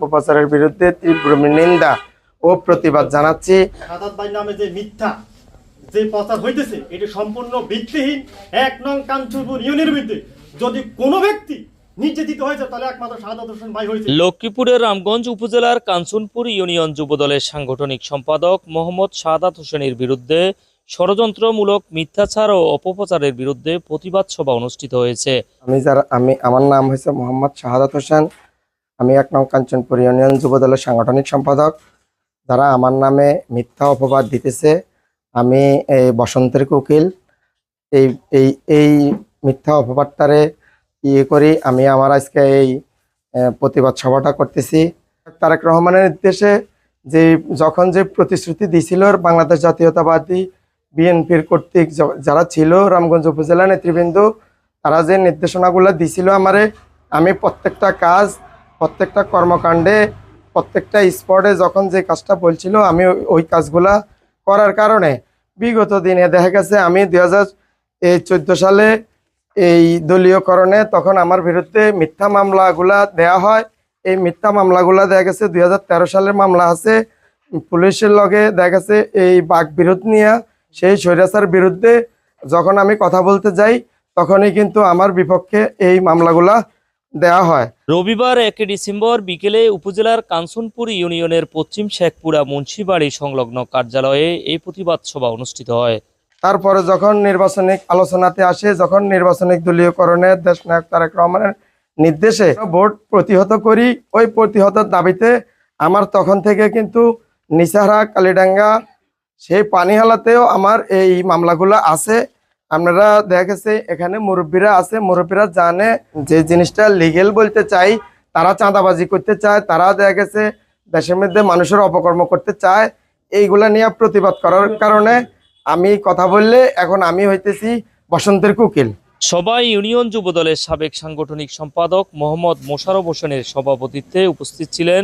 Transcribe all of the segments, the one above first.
অপপ্রচারের বিরুদ্ধে তীব্র নিন্দা ও প্রতিবাদ জানাচ্ছি। নামে যে মিথ্যা যে প্রচার হইতেছে এটি সম্পূর্ণ ভিত্তিহীন। এক নং কাঞ্চনপুর ইউনিয়নের বিরুদ্ধে যদি কোনো ব্যক্তি সাদাত লক্ষ্মীপুরের রামগঞ্জ উপজেলার কাঞ্চনপুর ইউনিয়ন যুবদলের সাংগঠনিক সম্পাদক মোহাম্মদ শাহাদাত হোসেনের বিরুদ্ধে ষড়যন্ত্রমূলক মিথ্যাচার ও অপপ্রচারের বিরুদ্ধে প্রতিবাদ সভা অনুষ্ঠিত হয়েছে। আমি যারা আমি আমার নাম হয়েছে মোহাম্মদ শাহাদাত হোসেন। আমি এক নং কাঞ্চনপুর ইউনিয়ন যুবদলের সাংগঠনিক সম্পাদক, যারা আমার নামে মিথ্যা অপবাদ দিতেছে, আমি এই বসন্তের কোকিল। এই এই এই মিথ্যা অপবাদটারে ইয়ে করি, আমি আমার আজকে এই প্রতিবাদ সভাটা করতেছি। তারেক রহমানের নির্দেশে যে, যখন যে প্রতিশ্রুতি দিছিল বাংলাদেশ জাতীয়তাবাদী বিএনপির কর্তৃক যারা ছিল রামগঞ্জ উপজেলা নেতৃবৃন্দ, তারা যে নির্দেশনাগুলো দিছিল আমারে, আমি প্রত্যেকটা কাজ প্রত্যেকটা কর্মকাণ্ডে, প্রত্যেকটা স্পটে যখন যে কাজটা বলছিল, আমি ওই- কাজগুলা করার কারণে। বিগত দিনে দেখা গেছে, আমি দুই হাজার সালে এই দলীয়করণে তখন আমার বিরুদ্ধে মিথ্যা মামলাগুলা দেয়া হয়। এই মিথ্যা মামলাগুলা দেখা গেছে দু হাজার তেরো সালের মামলা আছে। পুলিশের লগে দেখা গেছে, এই বাঘ বিরোধ নিয়ে, সেই স্বৈরাচার বিরুদ্ধে যখন আমি কথা বলতে যাই, তখনই কিন্তু আমার বিপক্ষে এই মামলাগুলা দেয়া হয়। রবিবার একই ডিসেম্বর বিকেলে উপজেলার কাঞ্চনপুর ইউনিয়নের পশ্চিম শেখপুরা মুন্সিবাড়ি সংলগ্ন কার্যালয়ে এই প্রতিবাদ সভা অনুষ্ঠিত হয়। তারপরে যখন নির্বাচনিক আলোচনাতে আসে যখন নির্বাচনিক দলীয়করণের দেশ নায়ক তারেক রহমানের নির্দেশে ভোট প্রতিহত করি ওই প্রতিহতের দাবিতে আমার তখন থেকে কিন্তু নিসারা কালীডাঙ্গা সেই পানিহালাতেও আমার এই মামলাগুলো আছে। আপনারা দেখা গেছে এখানে মুরব্বীরা আছে, মুরব্বীরা জানে যে জিনিসটা লিগেল বলতে চাই, তারা চাঁদাবাজি করতে চায়, তারা দেখা গেছে দেশের মধ্যে মানুষের অপকর্ম করতে চায়। এইগুলা নিয়ে প্রতিবাদ করার কারণে আমি কথা বললে এখন আমি হইতেছি বসন্তের কুকিল। সবাই ইউনিয়ন যুবদলের সাবেক সাংগঠনিক সম্পাদক মোহাম্মদ মোশারফ হোসেনের সভাপতিত্বে উপস্থিত ছিলেন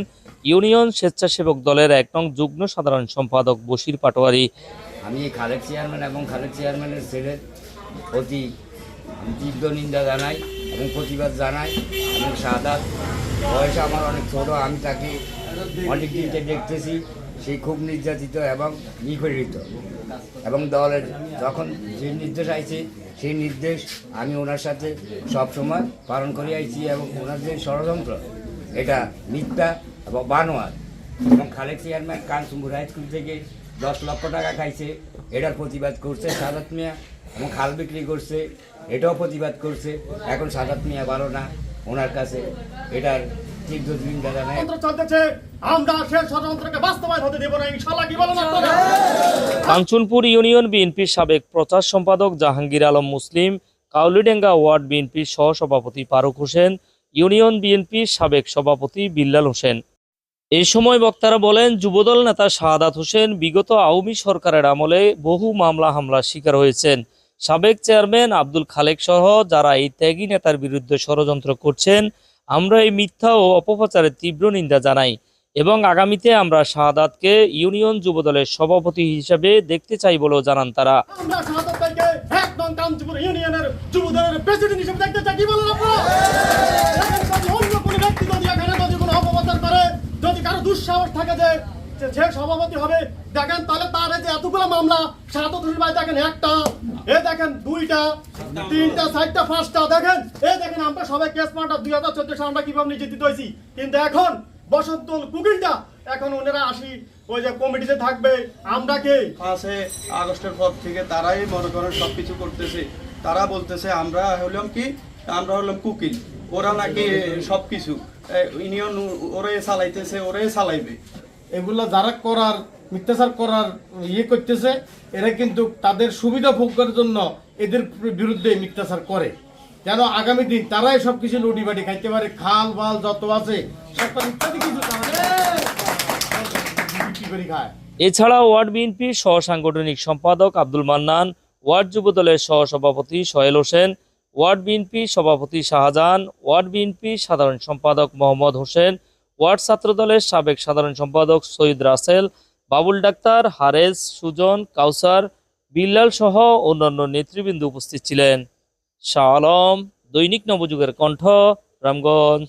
ইউনিয়ন স্বেচ্ছাসেবক দলের এক নং যুগ্ম সাধারণ সম্পাদক বশির পাটোয়ারি। আমি খালেক চেয়ারম্যান এবং খালেক চেয়ারম্যানের ছেলের প্রতি তীব্র নিন্দা জানাই এবং প্রতিবাদ জানাই। এবং সাদাত। বয়স আমার অনেক ছোট, আমি তাকে অনেক দিনকে দেখতেছি। সে খুব নির্যাতিত এবং নিপীড়িত। এবং দলের যখন যে নির্দেশ আইছে, সেই নির্দেশ আমি ওনার সাথে সব সময় পালন করে আইছি এবং ওনার যে ষড়যন্ত্র, এটা মিথ্যা এবং বানোয়ার। এবং Khalek chairman Kansumbur high school থেকে দশ লক্ষ টাকা খাইছে এটার প্রতিবাদ করছে সাদাত মিয়া এবং খাল বিক্রি করছে এটাও প্রতিবাদ করছে। এখন সাদাত মিয়া ভালো না ওনার কাছে এটার তীব্র নিন্দা জানায়। ষড়যন্ত্র চলতেছে আমরা সে ষড়যন্ত্রকে বাস্তবায়ন হতে দেবো না ইনশাল্লাহ কি বলেন আপনারা? কাঞ্চনপুর ইউনিয়ন বিএনপির সাবেক প্রচার সম্পাদক জাহাঙ্গীর আলম মুসলিম কাউলিডেঙ্গা ওয়ার্ড বিএনপির সহসভাপতি ফারুক হোসেন ইউনিয়ন বিএনপির সাবেক সভাপতি বিল্লাল হোসেন। এই সময় বক্তারা বলেন, যুবদল নেতা শাহাদাত হোসেন বিগত আওয়ামী সরকারের আমলে বহু মামলা হামলার শিকার হয়েছেন। সাবেক চেয়ারম্যান আব্দুল খালেক সহ যারা এই ত্যাগী নেতার বিরুদ্ধে ষড়যন্ত্র করছেন, আমরা এই মিথ্যা ও অপপ্রচারের তীব্র নিন্দা জানাই এবং আগামীতে আমরা শাহাদাতকে ইউনিয়ন যুবদলের সভাপতি হিসেবে দেখতে চাই বলেও জানান তারা। ইউনিয়নের দেখতে চাই, কি বলেন আপনারা এখন যদি অন্য কোনো ব্যক্তি যদি এখানে যদি কোনো অপপ্রচার করে যদি কারও থাকে যে যে- সভাপতি হবে। দেখেন তাহলে তার যে এতগুলো মামলা, সাত ভাই দেখেন একটা, এ দেখেন দুইটা, তিনটা, চারটা, পাঁচটা, দেখেন, এ দেখেন আমরা সবাই কেস মার্টার দুই হাজার চোদ্দ আমরা কীভাবে নির্যাতিত হয়েছি। কিন্তু এখন বসন্ত কুকিলটা এখন ওনারা আসি, ওই যে কমিটিতে থাকবে, আমরা কে? আগস্টের পর থেকে তারাই মনে করেন সব কিছু করতেছে। তারা বলতেছে, আমরা হলাম কি? আমরা হলাম কুকিল ওরা নাকি সব কিছু ইউনিয়ন ওরাই চালাইতেছে ওরাই চালাইবে। এগুলা যারা করার, মিথ্যাচার করার ইয়ে করতেছে, এরা কিন্তু তাদের সুবিধা ভোগ করার জন্য এদের বিরুদ্ধে মিথ্যাচার করে। যেন আগামী দিন তারাই সবকিছু লুটি বাটি খাইতে পারে, খাল, বাল, যত আছে সব কিছু এছাড়া ওয়ার্ড বিএনপির সহ সাংগঠনিক সম্পাদক আব্দুল মান্নান, ওয়ার্ড যুবদলের সহ সভাপতি সোহেল হোসেন ওয়ার্ড বিএনপি সভাপতি শাহজাহান, ওয়ার্ড বিএনপি সাধারণ সম্পাদক মোহাম্মদ হোসেন, ওয়ার্ড ছাত্রদলের সাবেক সাধারণ সম্পাদক সৈয়দ রাসেল, বাবুল ডাক্তার, হারেজ, সুজন, কাউসার, বিল্লাল সহ অন্যান্য নেতৃবৃন্দ উপস্থিত ছিলেন। শাহ আলম, দৈনিক নবযুগের কণ্ঠ, রামগঞ্জ।